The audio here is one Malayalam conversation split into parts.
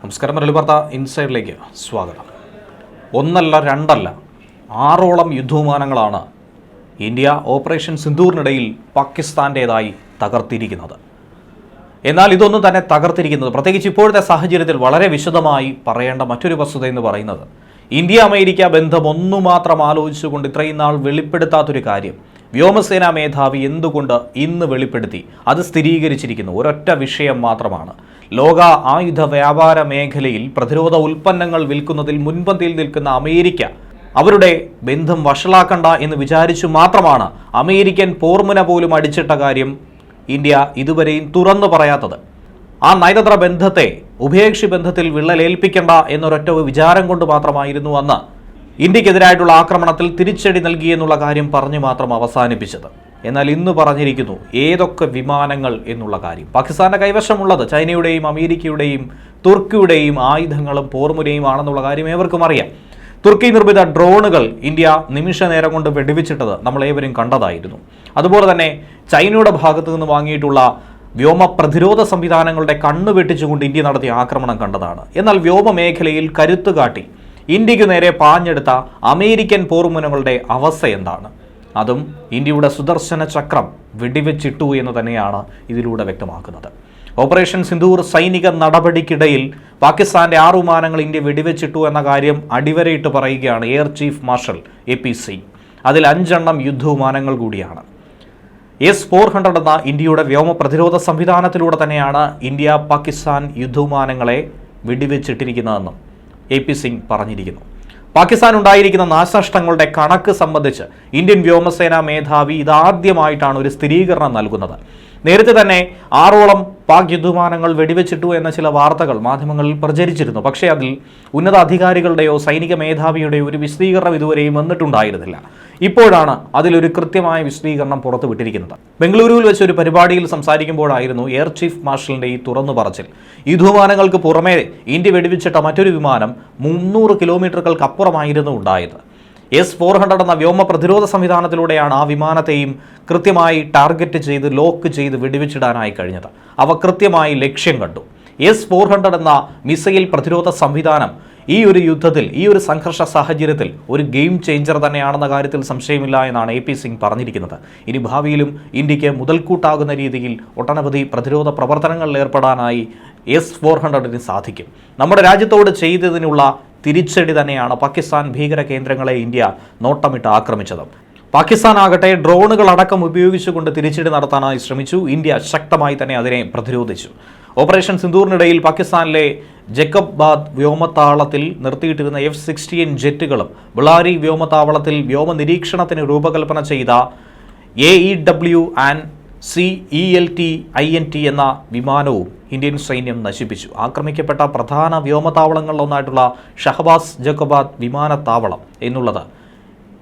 നമസ്കാരം മുരളി വാർത്ത ഇൻസൈഡിലേക്ക് സ്വാഗതം. ഒന്നല്ല രണ്ടല്ല ആറോളം യുദ്ധവിമാനങ്ങളാണ് ഇന്ത്യ ഓപ്പറേഷൻ സിന്ധൂറിനിടയിൽ പാകിസ്ഥാന്റേതായി തകർത്തിരിക്കുന്നത്. എന്നാൽ ഇതൊന്നും തന്നെ തകർത്തിരിക്കുന്നത് പ്രത്യേകിച്ച് ഇപ്പോഴത്തെ സാഹചര്യത്തിൽ വളരെ വിശദമായി പറയേണ്ട മറ്റൊരു വസ്തുത എന്ന് പറയുന്നത് ഇന്ത്യ അമേരിക്ക ബന്ധം ഒന്നു മാത്രം ആലോചിച്ചുകൊണ്ട് ഇത്രയും നാൾ വെളിപ്പെടുത്താത്തൊരു കാര്യം വ്യോമസേനാ മേധാവി എന്തുകൊണ്ട് ഇന്ന് വെളിപ്പെടുത്തി അത് സ്ഥിരീകരിച്ചിരിക്കുന്നു ഒരൊറ്റ വിഷയം മാത്രമാണ്. ലോക ആയുധ വ്യാപാര മേഖലയിൽ പ്രതിരോധ ഉൽപ്പന്നങ്ങൾ വിൽക്കുന്നതിൽ മുൻപന്തിയിൽ നിൽക്കുന്ന അമേരിക്ക അവരുടെ ബന്ധം വഷളാക്കണ്ട എന്ന് വിചാരിച്ചു മാത്രമാണ് അമേരിക്കൻ പോർമുന പോലും അടിച്ചിട്ട കാര്യം ഇന്ത്യ ഇതുവരെയും തുറന്നു പറയാത്തത്. ആ നയതന്ത്ര ബന്ധത്തെ ഉഭയകക്ഷി ബന്ധത്തിൽ വിള്ളലേൽപ്പിക്കണ്ട എന്നൊരൊറ്റ വിചാരം കൊണ്ട് മാത്രമായിരുന്നു അന്ന് ഇന്ത്യക്കെതിരായിട്ടുള്ള ആക്രമണത്തിൽ തിരിച്ചടി നൽകി എന്നുള്ള കാര്യം പറഞ്ഞു മാത്രം അവസാനിപ്പിച്ചത്. എന്നാൽ ഇന്ന് പറഞ്ഞിരിക്കുന്നു ഏതൊക്കെ വിമാനങ്ങൾ എന്നുള്ള കാര്യം. പാകിസ്ഥാന്റെ കൈവശമുള്ളത് ചൈനയുടെയും അമേരിക്കയുടെയും തുർക്കിയുടെയും ആയുധങ്ങളും പോർമുരയും ആണെന്നുള്ള കാര്യം ഏവർക്കും അറിയാം. തുർക്കി നിർമ്മിത ഡ്രോണുകൾ ഇന്ത്യ നിമിഷ നേരം കൊണ്ട് വെടിവെച്ചിട്ടത് നമ്മൾ ഏവരും കണ്ടതായിരുന്നു. അതുപോലെ തന്നെ ചൈനയുടെ ഭാഗത്തു നിന്ന് വാങ്ങിയിട്ടുള്ള വ്യോമ പ്രതിരോധ സംവിധാനങ്ങളുടെ കണ്ണു വെട്ടിച്ചുകൊണ്ട് ഇന്ത്യ നടത്തിയ ആക്രമണം കണ്ടതാണ്. എന്നാൽ വ്യോമ മേഖലയിൽ കരുത്തു ഇന്ത്യയ്ക്ക് നേരെ പാഞ്ഞെടുത്ത അമേരിക്കൻ പോർമുനകളുടെ അവസ്ഥ എന്താണ്? അതും ഇന്ത്യയുടെ സുദർശന ചക്രം വെടിവെച്ചിട്ടു എന്ന് തന്നെയാണ് ഇതിലൂടെ വ്യക്തമാക്കുന്നത്. ഓപ്പറേഷൻ സിന്ദൂർ സൈനിക നടപടിക്കിടയിൽ പാകിസ്ഥാന്റെ ആറ് വിമാനങ്ങൾ ഇന്ത്യ വെടിവെച്ചിട്ടു എന്ന കാര്യം അടിവരയിട്ട് പറയുകയാണ് air chief marshal A P Singh അതിൽ അഞ്ചെണ്ണം യുദ്ധവിമാനങ്ങൾ കൂടിയാണ്. എസ് ഫോർ ഹൺഡ്രഡ് എന്ന ഇന്ത്യയുടെ വ്യോമ പ്രതിരോധ സംവിധാനത്തിലൂടെ തന്നെയാണ് ഇന്ത്യ പാകിസ്ഥാൻ യുദ്ധവിമാനങ്ങളെ വെടിവെച്ചിട്ടിരിക്കുന്നതെന്നും എ പി സിംഗ് പറഞ്ഞിരിക്കുന്നു. പാകിസ്ഥാൻ ഉണ്ടായിരിക്കുന്ന നാശനഷ്ടങ്ങളുടെ കണക്ക് സംബന്ധിച്ച് ഇന്ത്യൻ വ്യോമസേനാ മേധാവി ഇതാദ്യമായിട്ടാണ് ഒരു സ്ഥിരീകരണം നൽകുന്നത്. നേരത്തെ തന്നെ ആറോളം പാക് യുദ്ധവിമാനങ്ങൾ വെടിവെച്ചിട്ടു എന്ന ചില വാർത്തകൾ മാധ്യമങ്ങളിൽ പ്രചരിച്ചിരുന്നു. പക്ഷേ അതിൽ ഉന്നത അധികാരികളുടെയോ സൈനിക മേധാവിയുടെയോ ഒരു വിശദീകരണം ഇതുവരെയും വന്നിട്ടുണ്ടായിരുന്നില്ല. ഇപ്പോഴാണ് അതിലൊരു കൃത്യമായ വിശദീകരണം പുറത്തുവിട്ടിരിക്കുന്നത്. ബംഗളൂരുവിൽ വെച്ച് ഒരു പരിപാടിയിൽ സംസാരിക്കുമ്പോഴായിരുന്നു എയർ ചീഫ് മാർഷലിന്റെ ഈ തുറന്നു പറച്ചിൽ. യുദ്ധവിമാനങ്ങൾക്ക് പുറമേ ഇന്ത്യ വെടിവെച്ചിട്ട മറ്റൊരു വിമാനം മുന്നൂറ് കിലോമീറ്ററുകൾക്ക് അപ്പുറമായിരുന്നു ഉണ്ടായത്. എസ് ഫോർ ഹൺഡ്രഡ് എന്ന വ്യോമ പ്രതിരോധ സംവിധാനത്തിലൂടെയാണ് ആ വിമാനത്തെയും കൃത്യമായി ടാർഗറ്റ് ചെയ്ത് ലോക്ക് ചെയ്ത് വെടിവെച്ചിടാനായി കഴിഞ്ഞത്. അവ കൃത്യമായി ലക്ഷ്യം കണ്ടു. എസ് ഫോർ ഹൺഡ്രഡ് എന്ന മിസൈൽ പ്രതിരോധ സംവിധാനം ഈ ഒരു യുദ്ധത്തിൽ ഈ ഒരു സംഘർഷ സാഹചര്യത്തിൽ ഒരു ഗെയിം ചേഞ്ചർ തന്നെയാണെന്ന കാര്യത്തിൽ സംശയമില്ല എന്നാണ് എ പി സിംഗ് പറഞ്ഞിരിക്കുന്നത്. ഇനി ഭാവിയിലും ഇന്ത്യയ്ക്ക് മുതൽക്കൂട്ടാകുന്ന രീതിയിൽ ഒട്ടനവധി പ്രതിരോധ പ്രവർത്തനങ്ങളിൽ ഏർപ്പെടാനായി എസ് ഫോർ ഹൺഡ്രഡിന് സാധിക്കും. നമ്മുടെ രാജ്യത്തോട് ചെയ്തതിനുള്ള തിരിച്ചടി തന്നെയാണ് പാകിസ്ഥാൻ ഭീകര കേന്ദ്രങ്ങളെ ഇന്ത്യ നോട്ടമിട്ട് ആക്രമിച്ചത്. പാകിസ്ഥാൻ ആകട്ടെ ഡ്രോണുകൾ അടക്കം ഉപയോഗിച്ചുകൊണ്ട് തിരിച്ചടി നടത്താനായി ശ്രമിച്ചു. ഇന്ത്യ ശക്തമായി തന്നെ അതിനെ പ്രതിരോധിച്ചു. ഓപ്പറേഷൻ സിന്ദൂറിനിടയിൽ പാകിസ്ഥാനിലെ ജക്കബ്ബാദ് വ്യോമത്താവളത്തിൽ നിർത്തിയിട്ടിരുന്ന എഫ് സിക്സ്റ്റീൻ ജെറ്റുകളും ബിളാരി വ്യോമത്താവളത്തിൽ വ്യോമ നിരീക്ഷണത്തിന് രൂപകൽപ്പന ചെയ്ത A E W and C E L T I N T എന്ന വിമാനവും ഇന്ത്യൻ സൈന്യം നശിപ്പിച്ചു. ആക്രമിക്കപ്പെട്ട പ്രധാന വ്യോമതാവളങ്ങളിലൊന്നായിട്ടുള്ള ഷഹബാസ് ജക്കബാദ് വിമാനത്താവളം എന്നുള്ളത്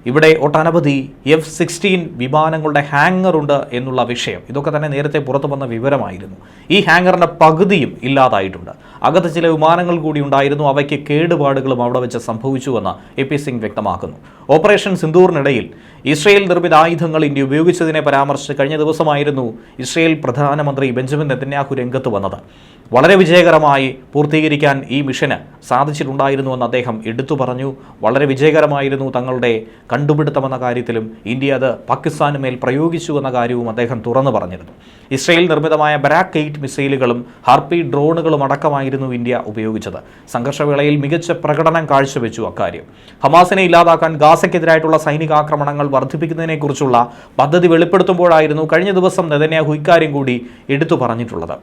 ഇവിടെ ഒട്ടനവധി എഫ് സിക്സ്റ്റീൻ വിമാനങ്ങളുടെ ഹാങ്ങർ ഉണ്ട് എന്നുള്ള വിഷയം. ഇതൊക്കെ തന്നെ നേരത്തെ പുറത്തു വന്ന വിവരമായിരുന്നു. ഈ ഹാങ്ങറിന്റെ പകുതിയും ഇല്ലാതായിട്ടുണ്ട്. അകത്ത് ചില വിമാനങ്ങൾ കൂടി ഉണ്ടായിരുന്നു. അവയ്ക്ക് കേടുപാടുകളും അവിടെ വെച്ച് സംഭവിച്ചുവെന്ന് എ പി സിംഗ് വ്യക്തമാക്കുന്നു. ഓപ്പറേഷൻ സിന്ദൂറിനിടയിൽ ഇസ്രയേൽ നിർമ്മിത ആയുധങ്ങൾ ഇന്ത്യ ഉപയോഗിച്ചതിനെ പരാമർശിച്ച് കഴിഞ്ഞ ദിവസമായിരുന്നു ഇസ്രയേൽ പ്രധാനമന്ത്രി ബെഞ്ചമിൻ നെതന്യാഹു രംഗത്ത് വന്നത്. വളരെ വിജയകരമായി പൂർത്തീകരിക്കാൻ ഈ മിഷന് സാധിച്ചിട്ടുണ്ടായിരുന്നുവെന്ന് അദ്ദേഹം എടുത്തു പറഞ്ഞു. വളരെ വിജയകരമായിരുന്നു തങ്ങളുടെ കണ്ടുപിടുത്തമെന്ന കാര്യത്തിലും ഇന്ത്യ അത് പാകിസ്ഥാന് മേൽ പ്രയോഗിച്ചു എന്ന കാര്യവും അദ്ദേഹം തുറന്നു പറഞ്ഞിരുന്നു. ഇസ്രയേൽ നിർമ്മിതമായ ബരാക്ക് എയ്റ്റ് മിസൈലുകളും ഹാർപ്പി ഡ്രോണുകളും അടക്കമായിരുന്നു ഇന്ത്യ ഉപയോഗിച്ചത്. സംഘർഷവേളയിൽ മികച്ച പ്രകടനം കാഴ്ചവെച്ചു അക്കാര്യം. ഹമാസിനെ ഇല്ലാതാക്കാൻ ഗാസയ്ക്കെതിരായിട്ടുള്ള സൈനികാക്രമണങ്ങൾ വർദ്ധിപ്പിക്കുന്നതിനെക്കുറിച്ചുള്ള പദ്ധതി വെളിപ്പെടുത്തുമ്പോഴായിരുന്നു കഴിഞ്ഞ ദിവസം നെതന്യാഹു ഇക്കാര്യം കൂടി എടുത്തു പറഞ്ഞിട്ടുള്ളത്.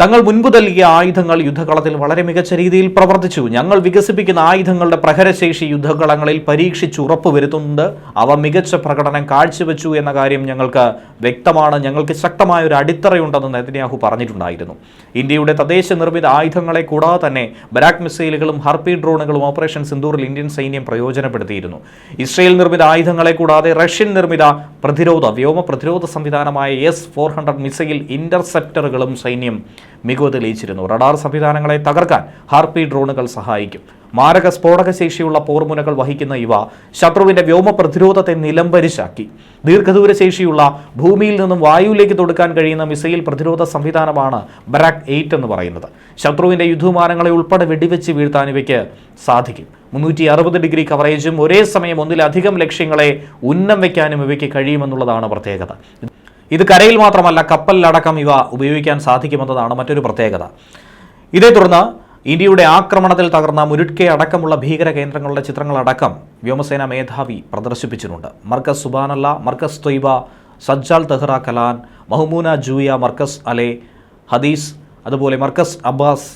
തങ്ങൾ മുൻപ് നൽകിയ ആയുധങ്ങൾ യുദ്ധകളത്തിൽ വളരെ മികച്ച രീതിയിൽ പ്രവർത്തിച്ചു. ഞങ്ങൾ വികസിപ്പിക്കുന്ന ആയുധങ്ങളുടെ പ്രഹരശേഷി യുദ്ധകളങ്ങളിൽ പരീക്ഷിച്ച് ഉറപ്പുവരുത്തുന്നുണ്ട്. അവ മികച്ച പ്രകടനം കാഴ്ചവെച്ചു എന്ന കാര്യം ഞങ്ങൾക്ക് വ്യക്തമാണ്. ഞങ്ങൾക്ക് ശക്തമായ ഒരു അടിത്തറയുണ്ടെന്ന് നെതന്യാഹു പറഞ്ഞിട്ടുണ്ടായിരുന്നു. ഇന്ത്യയുടെ തദ്ദേശ നിർമ്മിത ആയുധങ്ങളെ കൂടാതെ തന്നെ ബരാക് മിസൈലുകളും ഹർപ്പി ഡ്രോണുകളും ഓപ്പറേഷൻ സിന്ദൂറിൽ ഇന്ത്യൻ സൈന്യം പ്രയോജനപ്പെടുത്തിയിരുന്നു. ഇസ്രയേൽ നിർമ്മിത ആയുധങ്ങളെ കൂടാതെ റഷ്യൻ നിർമ്മിത പ്രതിരോധ വ്യോമ പ്രതിരോധ സംവിധാനമായ എസ് ഫോർ ഹൺഡ്രഡ് മിസൈൽ ഇന്റർസെപ്റ്ററുകളും സൈന്യം മികവ് തെളിയിച്ചിരുന്നു. റഡാർ സംവിധാനങ്ങളെ തകർക്കാൻ ഹാർപ്പി ഡ്രോണുകൾ സഹായിക്കും. മാരക സ്ഫോടക ശേഷിയുള്ള പോർമുനകൾ വഹിക്കുന്ന ഇവ ശത്രുവിന്റെ വ്യോമ പ്രതിരോധത്തെ നിലംപരിശാക്കി ദീർഘദൂര ശേഷിയുള്ള ഭൂമിയിൽ നിന്നും വായുവിലേക്ക് തൊടുക്കാൻ കഴിയുന്ന മിസൈൽ പ്രതിരോധ സംവിധാനമാണ് ബറാക് എയ്റ്റ് എന്ന് പറയുന്നത്. ശത്രുവിന്റെ യുദ്ധവിമാനങ്ങളെ ഉൾപ്പെടെ വെടിവെച്ച് വീഴ്ത്താൻ ഇവയ്ക്ക് സാധിക്കും. മുന്നൂറ്റി അറുപത് ഡിഗ്രി കവറേജും ഒരേ സമയം ഒന്നിലധികം ലക്ഷ്യങ്ങളെ ഉന്നം വയ്ക്കാനും ഇവയ്ക്ക് കഴിയുമെന്നുള്ളതാണ് പ്രത്യേകത. ഇത് കരയിൽ മാത്രമല്ല കപ്പലിലടക്കം ഇവ ഉപയോഗിക്കാൻ സാധിക്കുമെന്നതാണ് മറ്റൊരു പ്രത്യേകത. ഇതേ തുടർന്ന് ഇന്ത്യയുടെ ആക്രമണത്തിൽ തകർന്ന മുരുട്കെ അടക്കമുള്ള ഭീകര കേന്ദ്രങ്ങളുടെ ചിത്രങ്ങളടക്കം വ്യോമസേന മേധാവി പ്രദർശിപ്പിച്ചിട്ടുണ്ട്. മർക്കസ് സുബാനല്ല മർക്കസ് തൊയ്ബ സജ്ജാൽ തെഹ്റ കലാൻ മഹ്മൂന ജൂയ മർക്കസ് അലെ ഹദീസ് അതുപോലെ മർക്കസ് അബ്ബാസ്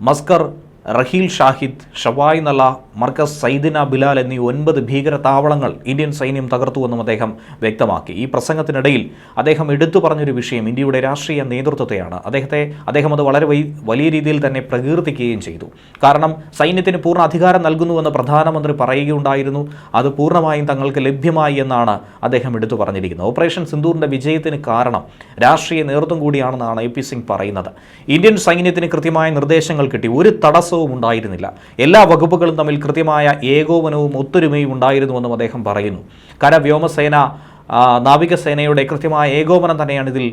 മസ്കർ റഹീൽ ഷാഹിദ് ഷവായ് നല മർക്കസ് സൈദിന ബിലാൽ എന്നീ ഒൻപത് ഭീകര താവളങ്ങൾ ഇന്ത്യൻ സൈന്യം തകർത്തുവെന്നും അദ്ദേഹം വ്യക്തമാക്കി. ഈ പ്രസംഗത്തിനിടയിൽ അദ്ദേഹം എടുത്തു പറഞ്ഞൊരു വിഷയം ഇന്ത്യയുടെ രാഷ്ട്രീയ നേതൃത്വത്തെയാണ്. അദ്ദേഹത്തെ അദ്ദേഹം അത് വളരെ വലിയ രീതിയിൽ തന്നെ പ്രകീർത്തിക്കുകയും ചെയ്തു. കാരണം സൈന്യത്തിന് പൂർണ അധികാരം നൽകുന്നുവെന്ന് പ്രധാനമന്ത്രി പറയുകയുണ്ടായിരുന്നു. അത് പൂർണമായും തങ്ങൾക്ക് ലഭ്യമായി എന്നാണ് അദ്ദേഹം എടുത്തു പറഞ്ഞിരിക്കുന്നത്. ഓപ്പറേഷൻ സിന്ദൂറിന്റെ വിജയത്തിന് കാരണം രാഷ്ട്രീയ നേതൃത്വം കൂടിയാണെന്നാണ് എ പി സിംഗ് പറയുന്നത്. ഇന്ത്യൻ സൈന്യത്തിന് കൃത്യമായ നിർദ്ദേശങ്ങൾ കിട്ടി. ഒരു തടസ്സവും ഉണ്ടായിരുന്നില്ല. എല്ലാ വകുപ്പുകളും തമ്മിൽ കൃത്യമായ ഏകോപനവും ഒത്തൊരുമയും ഉണ്ടായിരുന്നുവെന്നും അദ്ദേഹം പറയുന്നു. കര വ്യോമസേന നാവികസേനയുടെ കൃത്യമായ ഏകോപനം തന്നെയാണ് ഇതിൽ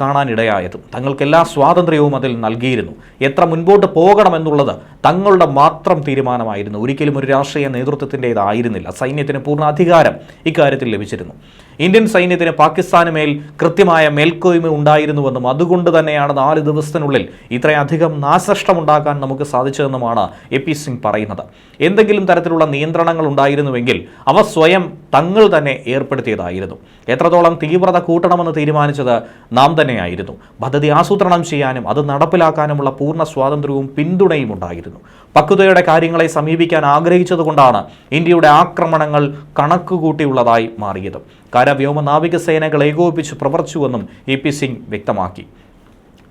കാണാനിടയായത്. തങ്ങൾക്ക് എല്ലാ സ്വാതന്ത്ര്യവും അതിൽ നൽകിയിരുന്നു. എത്ര മുൻപോട്ട് പോകണമെന്നുള്ളത് തങ്ങളുടെ മാത്രം തീരുമാനമായിരുന്നു. ഒരിക്കലും ഒരു രാഷ്ട്രീയ നേതൃത്വത്തിന്റെതായിരുന്നില്ല. സൈന്യത്തിന് പൂർണ അധികാരം ഇക്കാര്യത്തിൽ ലഭിച്ചിരുന്നു. ഇന്ത്യൻ സൈന്യത്തിന് പാകിസ്ഥാന് മേൽ കൃത്യമായ മേൽക്കോയ്മ ഉണ്ടായിരുന്നുവെന്നും അതുകൊണ്ട് തന്നെയാണ് നാല് ദിവസത്തിനുള്ളിൽ ഇത്രയധികം നാശനഷ്ടമുണ്ടാക്കാൻ നമുക്ക് സാധിച്ചതെന്നുമാണ് എ പി സിംഗ് പറയുന്നത്. എന്തെങ്കിലും തരത്തിലുള്ള നിയന്ത്രണങ്ങൾ ഉണ്ടായിരുന്നുവെങ്കിൽ അവ സ്വയം തങ്ങൾ തന്നെ ഏർപ്പെടുത്തിയതായിരുന്നു. എത്രത്തോളം തീവ്രത കൂട്ടണമെന്ന് തീരുമാനിച്ചത് നാം തന്നെയായിരുന്നു. പദ്ധതി ആസൂത്രണം ചെയ്യാനും അത് നടപ്പിലാക്കാനുമുള്ള പൂർണ സ്വാതന്ത്ര്യവും പിന്തുണയും ഉണ്ടായിരുന്നു. പക്വതയുടെ കാര്യങ്ങളെ സമീപിക്കാൻ ആഗ്രഹിച്ചതുകൊണ്ടാണ് ഇന്ത്യയുടെ ആക്രമണങ്ങൾ കണക്കുകൂട്ടിയുള്ളതായി മാറിയത്. കര വ്യോമ നാവികസേനകൾ ഏകോപിപ്പിച്ച് പ്രവർത്തിച്ചുവെന്നും എ പി സിംഗ് വ്യക്തമാക്കി.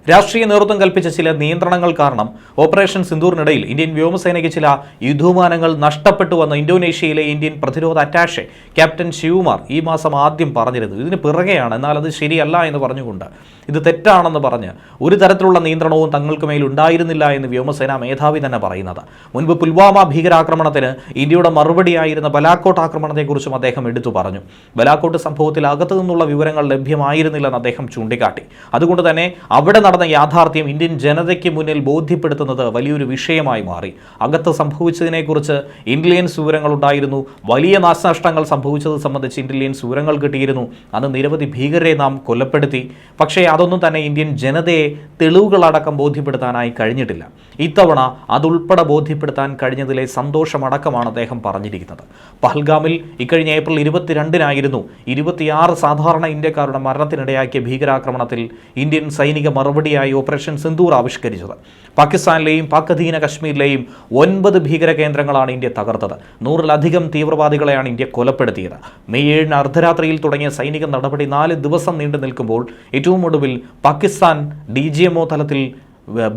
രാഷ്ട്രീയ നേതൃത്വം കൽപ്പിച്ച ചില നിയന്ത്രണങ്ങൾ കാരണം ഓപ്പറേഷൻ സിന്ദൂറിനിടയിൽ ഇന്ത്യൻ വ്യോമസേനയ്ക്ക് ചില യുദ്ധവിമാനങ്ങൾ നഷ്ടപ്പെട്ടുവെന്ന് ഇന്തോനേഷ്യയിലെ ഇന്ത്യൻ പ്രതിരോധ അറ്റാഷെ ക്യാപ്റ്റൻ ശിവകുമാർ ഈ മാസം ആദ്യം പറഞ്ഞിരുന്നു ഇതിന് പിറകെയാണ്. എന്നാൽ അത് ശരിയല്ല എന്ന് പറഞ്ഞുകൊണ്ട് ഇത് തെറ്റാണെന്ന് പറഞ്ഞ് ഒരു തരത്തിലുള്ള നിയന്ത്രണവും തങ്ങൾക്ക് മേൽ ഉണ്ടായിരുന്നില്ല എന്ന് വ്യോമസേനാ മേധാവി തന്നെ പറയുന്നത്. മുൻപ് പുൽവാമ ഭീകരാക്രമണത്തിന് ഇന്ത്യയുടെ മറുപടിയായിരുന്ന ബലാക്കോട്ട് ആക്രമണത്തെക്കുറിച്ചും അദ്ദേഹം എടുത്തു പറഞ്ഞു. ബലാക്കോട്ട് സംഭവത്തിൽ അകത്തു നിന്നുള്ള വിവരങ്ങൾ ലഭ്യമായിരുന്നില്ലെന്ന് അദ്ദേഹം ചൂണ്ടിക്കാട്ടി. അതുകൊണ്ട് തന്നെ അവിടെ നടന്ന യാഥാർത്ഥ്യം ഇന്ത്യൻ ജനതയ്ക്ക് മുന്നിൽ ബോധ്യപ്പെടുത്തുന്നത് വലിയൊരു വിഷയമായി മാറി. അകത്ത് സംഭവിച്ചതിനെക്കുറിച്ച് ഇന്റലിജൻസ് വിവരങ്ങൾ ഉണ്ടായിരുന്നു. വലിയ നാശനഷ്ടങ്ങൾ സംഭവിച്ചത് സംബന്ധിച്ച് ഇന്റലിജൻസ് വിവരങ്ങൾ കിട്ടിയിരുന്നു. അന്ന് നിരവധി ഭീകരരെ നാം കൊലപ്പെടുത്തി. പക്ഷേ അതൊന്നും തന്നെ ഇന്ത്യൻ ജനതയെ തെളിവുകളടക്കം ബോധ്യപ്പെടുത്താനായി കഴിഞ്ഞിട്ടില്ല. ഇത്തവണ അതുൾപ്പെടെ ബോധ്യപ്പെടുത്താൻ കഴിഞ്ഞതിലെ സന്തോഷമടക്കമാണ് അദ്ദേഹം പറഞ്ഞിരിക്കുന്നത്. പഹൽഗാമിൽ ഇക്കഴിഞ്ഞ ഏപ്രിൽ ഇരുപത്തിരണ്ടിനായിരുന്നു ഇരുപത്തിയാറ് സാധാരണ ഇന്ത്യക്കാരുടെ മരണത്തിനിടയാക്കിയ ഭീകരാക്രമണത്തിൽ ഇന്ത്യൻ സൈനിക മറുപടിയായി ഓപ്പറേഷൻ സിന്ദൂർ ആവിഷ്കരിച്ചത്. പാകിസ്ഥാനിലെയും പാക് അധീന കശ്മീരിലെയും ഒൻപത് ഭീകര കേന്ദ്രങ്ങളാണ് ഇന്ത്യ തകർത്തത്. നൂറിലധികം തീവ്രവാദികളെയാണ് ഇന്ത്യ കൊലപ്പെടുത്തിയത്. മെയ് ഏഴിന് അർദ്ധരാത്രിയിൽ തുടങ്ങിയ സൈനിക നടപടി നാല് ദിവസം നീണ്ടു നിൽക്കുമ്പോൾ ഏറ്റവും ഒടുവിൽ പാകിസ്ഥാൻ ഡി ജി എംഒ തലത്തിൽ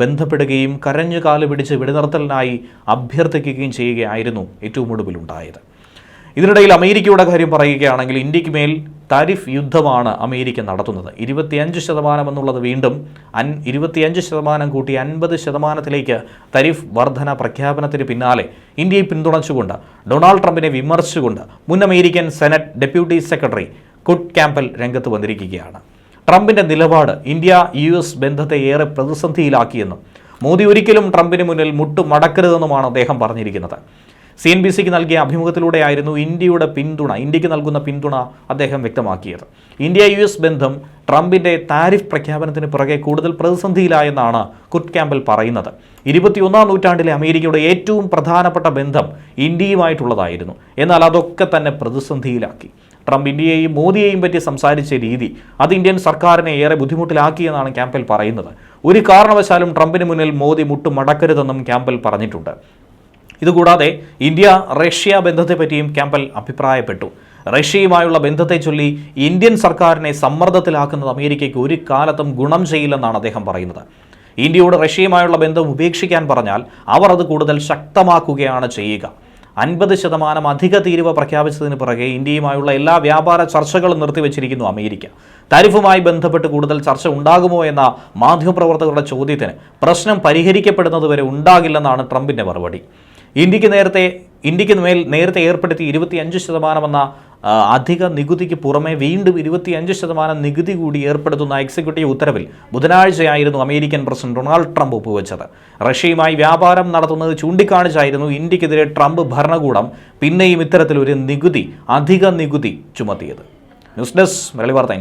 ബന്ധപ്പെടുകയും കരഞ്ഞു കാൽ പിടിച്ച് വെടിനിർത്തലിനായി അഭ്യർത്ഥിക്കുകയും ചെയ്യുകയായിരുന്നു ഏറ്റവും ഒടുവിലുണ്ടായത്. ഇതിനിടയിൽ അമേരിക്കയുടെ കാര്യം പറയുകയാണെങ്കിൽ ഇന്ത്യയ്ക്ക് മേൽ താരിഫ് യുദ്ധമാണ് അമേരിക്ക നടത്തുന്നത്. ഇരുപത്തിയഞ്ച് ശതമാനം എന്നുള്ളത് വീണ്ടും അൻ ഇരുപത്തിയഞ്ച് ശതമാനം കൂട്ടി അൻപത് ശതമാനത്തിലേക്ക് തരിഫ് വർധന പ്രഖ്യാപനത്തിന് പിന്നാലെ ഇന്ത്യയെ പിന്തുണച്ചുകൊണ്ട് ഡൊണാൾഡ് ട്രംപിനെ വിമർശിച്ചുകൊണ്ട് മുൻ American senate deputy secretary Kurt Campbell രംഗത്ത് വന്നിരിക്കുകയാണ്. ട്രംപിന്റെ നിലപാട് ഇന്ത്യ യു എസ് ബന്ധത്തെ ഏറെ പ്രതിസന്ധിയിലാക്കിയെന്നും മോദി ഒരിക്കലും ട്രംപിന് മുന്നിൽ മുട്ടുമടക്കരുതെന്നുമാണ് അദ്ദേഹം പറഞ്ഞിരിക്കുന്നത്. സി എൻ ബി സിക്ക് നൽകിയ അഭിമുഖത്തിലൂടെയായിരുന്നു ഇന്ത്യയുടെ പിന്തുണ ഇന്ത്യയ്ക്ക് നൽകുന്ന പിന്തുണ അദ്ദേഹം വ്യക്തമാക്കിയത്. ഇന്ത്യ യു എസ് ബന്ധം ട്രംപിന്റെ താരിഫ് പ്രഖ്യാപനത്തിന് പുറകെ കൂടുതൽ പ്രതിസന്ധിയിലായെന്നാണ് കുറ്റ് ക്യാമ്പിൽ പറയുന്നത്. ഇരുപത്തിയൊന്നാം നൂറ്റാണ്ടിലെ അമേരിക്കയുടെ ഏറ്റവും പ്രധാനപ്പെട്ട ബന്ധം ഇന്ത്യയുമായിട്ടുള്ളതായിരുന്നു. എന്നാൽ അതൊക്കെ തന്നെ പ്രതിസന്ധിയിലാക്കി. ട്രംപ് ഇന്ത്യയെയും മോദിയെയും പറ്റി സംസാരിച്ച രീതി അത് ഇന്ത്യൻ സർക്കാരിനെ ഏറെ ബുദ്ധിമുട്ടിലാക്കിയെന്നാണ് ക്യാമ്പിൽ പറയുന്നത്. ഒരു കാരണവശാലും ട്രംപിന് മുന്നിൽ മോദി മുട്ടുമടക്കരുതെന്നും ക്യാമ്പിൽ പറഞ്ഞിട്ടുണ്ട്. ഇതുകൂടാതെ ഇന്ത്യ റഷ്യ ബന്ധത്തെപ്പറ്റിയും ക്യാമ്പൽ അഭിപ്രായപ്പെട്ടു. റഷ്യയുമായുള്ള ബന്ധത്തെ ചൊല്ലി ഇന്ത്യൻ സർക്കാരിനെ സമ്മർദ്ദത്തിലാക്കുന്നത് അമേരിക്കയ്ക്ക് ഒരു കാലത്തും ഗുണം ചെയ്യില്ലെന്നാണ് അദ്ദേഹം പറയുന്നത്. ഇന്ത്യയോട് റഷ്യയുമായുള്ള ബന്ധം ഉപേക്ഷിക്കാൻ പറഞ്ഞാൽ അവർ അത് കൂടുതൽ ശക്തമാക്കുകയാണ് ചെയ്യുക. അൻപത് ശതമാനം അധിക തീരുവ പ്രഖ്യാപിച്ചതിന് പുറകെ ഇന്ത്യയുമായുള്ള എല്ലാ വ്യാപാര ചർച്ചകളും നിർത്തിവെച്ചിരിക്കുന്നു അമേരിക്ക. താരിഫുമായി ബന്ധപ്പെട്ട് കൂടുതൽ ചർച്ച ഉണ്ടാകുമോ എന്ന മാധ്യമപ്രവർത്തകരുടെ ചോദ്യത്തിന് പ്രശ്നം പരിഹരിക്കപ്പെടുന്നതുവരെ ഉണ്ടാകില്ലെന്നാണ് ട്രംപിന്റെ മറുപടി. ഇന്ത്യയ്ക്ക് നേരത്തെ ഇന്ത്യയ്ക്ക് മേൽ നേരത്തെ ഏർപ്പെടുത്തി ഇരുപത്തിയഞ്ച് ശതമാനമെന്ന എന്ന അധിക നികുതിക്ക് പുറമെ വീണ്ടും ഇരുപത്തിയഞ്ച് ശതമാനം നികുതി കൂടി ഏർപ്പെടുത്തുന്ന എക്സിക്യൂട്ടീവ് ഉത്തരവിൽ ബുധനാഴ്ചയായിരുന്നു അമേരിക്കൻ പ്രസിഡന്റ് ഡൊണാൾഡ് ട്രംപ് ഒപ്പുവെച്ചത്. റഷ്യയുമായി വ്യാപാരം നടത്തുന്നത് ചൂണ്ടിക്കാണിച്ചായിരുന്നു ഇന്ത്യക്കെതിരെ ട്രംപ് ഭരണകൂടം പിന്നെയും ഇത്തരത്തിലൊരു നികുതി അധിക നികുതി ചുമത്തിയത്. ന്യൂസ് ഡെസ്ക് മലയാളി വാർത്ത